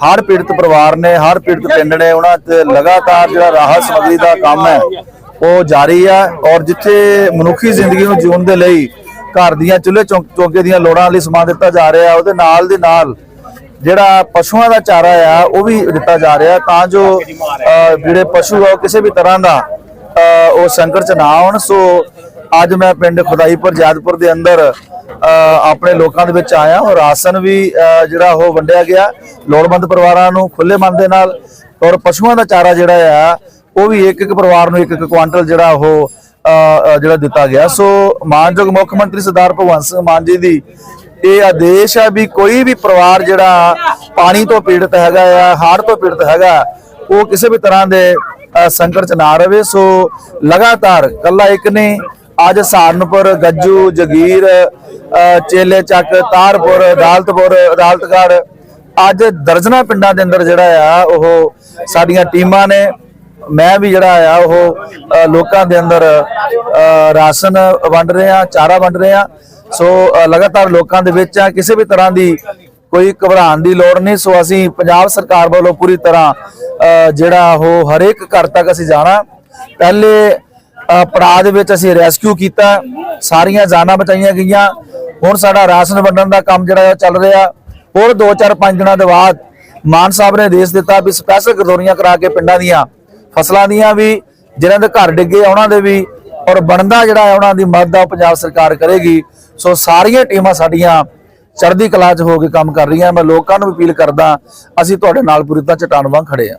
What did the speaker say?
ਹਰ ਪੀੜਤ ਪਰਿਵਾਰ ਨੇ, ਹਰ ਪੀੜਤ ਪਿੰਡ ਨੇ ਉਹਨਾਂ ਤੇ ਲਗਾਤਾਰ ਜਿਹੜਾ ਰਾਹਤ ਸਮਗਰੀ ਦਾ ਕੰਮ ਹੈ, ਉਹ ਜਾਰੀ ਹੈ ਔਰ ਜਿੱਥੇ ਮਨੁੱਖੀ ਜ਼ਿੰਦਗੀ ਨੂੰ ਜਿਉਣ ਦੇ ਲਈ ਘਰ ਦੀਆਂ ਚੁੱਲ੍ਹੇ ਚੌਂਕ- ਚੌਂਕੇ ਦੀਆਂ ਲੋੜਾਂ ਲਈ ਸਮਾਨ ਦਿੱਤਾ ਜਾ ਰਿਹਾ, ਉਹਦੇ ਨਾਲ ਦੇ ਨਾਲ ਜਿਹੜਾ ਪਸ਼ੂਆਂ ਦਾ ਚਾਰਾ ਆ, ਉਹ ਵੀ ਦਿੱਤਾ ਜਾ ਰਿਹਾ, ਤਾਂ ਜੋ ਜਿਹੜੇ ਪਸ਼ੂ ਆ, ਉਹ ਕਿਸੇ ਵੀ ਤਰ੍ਹਾਂ ਦਾ ਉਹ ਸੰਕਟ ਚ ਨਾ ਆਉਣ, ਸੋ ਅੱਜ ਮੈਂ ਪਿੰਡ ਖੁਦਾਈਪੁਰ ਜਾਦਪੁਰ ਦੇ ਅੰਦਰ ਆਪਣੇ ਲੋਕਾਂ ਦੇ ਵਿੱਚ ਆਇਆ ਔਰ ਰਾਸ਼ਨ ਵੀ ਜਿਹੜਾ ਉਹ ਵੰਡਿਆ ਗਿਆ। ਲੋੜਵੰਦ ਪਰਿਵਾਰਾਂ ਨੂੰ ਖੁੱਲੇ ਮਨ ਦੇ ਨਾਲ ਔਰ ਪਸ਼ੂਆਂ ਦਾ ਚਾਰਾ ਜਿਹੜਾ ਆ, ਉਹ ਵੀ ਇੱਕ ਇੱਕ ਪਰਿਵਾਰ ਨੂੰ ਇੱਕ ਇੱਕ ਕੁਆਂਟਲ ਜਿਹੜਾ ਉਹ ਜਿਹੜਾ ਦਿੱਤਾ ਗਿਆ। ਸੋ ਮਾਨਯੋਗ ਮੁੱਖ ਮੰਤਰੀ ਸਰਦਾਰ ਭਗਵੰਤ ਸਿੰਘ ਮਾਨ ਜੀ ਦੀ ਇਹ ਆਦੇਸ਼ ਹੈ ਵੀ ਕੋਈ ਵੀ ਪਰਿਵਾਰ ਜਿਹੜਾ ਪਾਣੀ ਤੋਂ ਪੀੜਤ ਹੈਗਾ ਆ ਹੜ੍ਹ ਤੋਂ ਪੀੜਤ ਹੈਗਾ, ਉਹ ਕਿਸੇ ਵੀ ਤਰ੍ਹਾਂ ਦੇ ਸੰਕਟ ਚ ਨਾ ਰਵੇ। ਸੋ ਲਗਾਤਾਰ ਕੱਲਾ ਇੱਕ ਨੇ ਅੱਜ ਸਹਾਰਨਪੁਰ ਗੱਜੂ, ਜਗੀਰ ਚੇਲੇ ਚੱਕ, ਤਾਰਪੁਰ, ਅਦਾਲਤਪੁਰ, ਅਦਾਲਤਗੜ੍ਹ, ਅੱਜ ਦਰਜਨਾ ਪਿੰਡਾਂ ਦੇ ਅੰਦਰ ਜਿਹੜਾ ਆ, ਉਹ ਸਾਡੀਆਂ ਟੀਮਾਂ ਨੇ, ਮੈਂ ਵੀ ਜਿਹੜਾ ਆ, ਉਹ ਲੋਕਾਂ ਦੇ ਅੰਦਰ ਰਾਸ਼ਨ ਵੰਡ ਰਹੇ ਆ ਚਾਰਾ ਵੰਡ ਰਹੇ ਆ ਸੋ ਲਗਾਤਾਰ ਲੋਕਾਂ ਦੇ ਵਿੱਚ ਆ ਕਿਸੇ ਵੀ ਤਰ੍ਹਾਂ ਦੀ ਕੋਈ ਘਬਰਾਉਣ ਦੀ ਲੋੜ ਨਹੀਂ, ਸੋ ਅਸੀਂ ਪੰਜਾਬ ਸਰਕਾਰ ਵੱਲੋਂ ਪੂਰੀ ਤਰ੍ਹਾਂ ਜਿਹੜਾ ਉਹ ਹਰੇਕ ਘਰ ਤੱਕ ਅਸੀਂ ਜਾਣਾ। ਪਹਿਲੇ ਪੜਾਅ ਦੇ ਵਿੱਚ ਅਸੀਂ ਰੈਸਕਿਊ ਕੀਤਾ। ਸਾਰੀਆਂ ਜਾਨਾਂ ਬਚਾਈਆਂ ਗਈਆਂ। ਹੁਣ ਸਾਡਾ ਰਾਸ਼ਨ ਵੰਡਣ ਦਾ ਕੰਮ ਜਿਹੜਾ ਉਹ ਚੱਲ ਰਿਹਾ। ਹੋਰ 2-4-5 ਦਿਨਾਂ ਦੇ ਬਾਅਦ ਮਾਨ ਸਾਹਿਬ ਨੇ ਆਦੇਸ਼ ਦਿੱਤਾ ਵੀ ਸਪੈਸ਼ਲ ਗਰਦੋਰੀਆਂ ਕਰਾ ਕੇ ਪਿੰਡਾਂ ਦੀਆਂ ਫਸਲਾਂ ਦੀਆਂ ਵੀ ਜਿਹਨਾਂ ਦੇ ਘਰ ਡਿੱਗੇ ਆ, ਉਹਨਾਂ ਦੇ ਵੀ, ਔਰ ਬਣਦਾ ਜਿਹੜਾ ਉਹਨਾਂ ਦੀ ਮਦਦ ਆ, ਉਹ ਪੰਜਾਬ ਸਰਕਾਰ ਕਰੇਗੀ। ਸੋ ਸਾਰੀਆਂ ਟੀਮਾਂ ਸਾਡੀਆਂ ਚੜ੍ਹਦੀ ਕਲਾ 'ਚ ਹੋ ਕੇ ਕੰਮ ਕਰ ਰਹੀਆਂ। ਮੈਂ ਲੋਕਾਂ ਨੂੰ ਅਪੀਲ ਕਰਦਾ, ਅਸੀਂ ਤੁਹਾਡੇ ਨਾਲ ਪੂਰੀ ਤਰ੍ਹਾਂ ਚਟਾਨ ਵਾਂਗ ਖੜੇ ਆ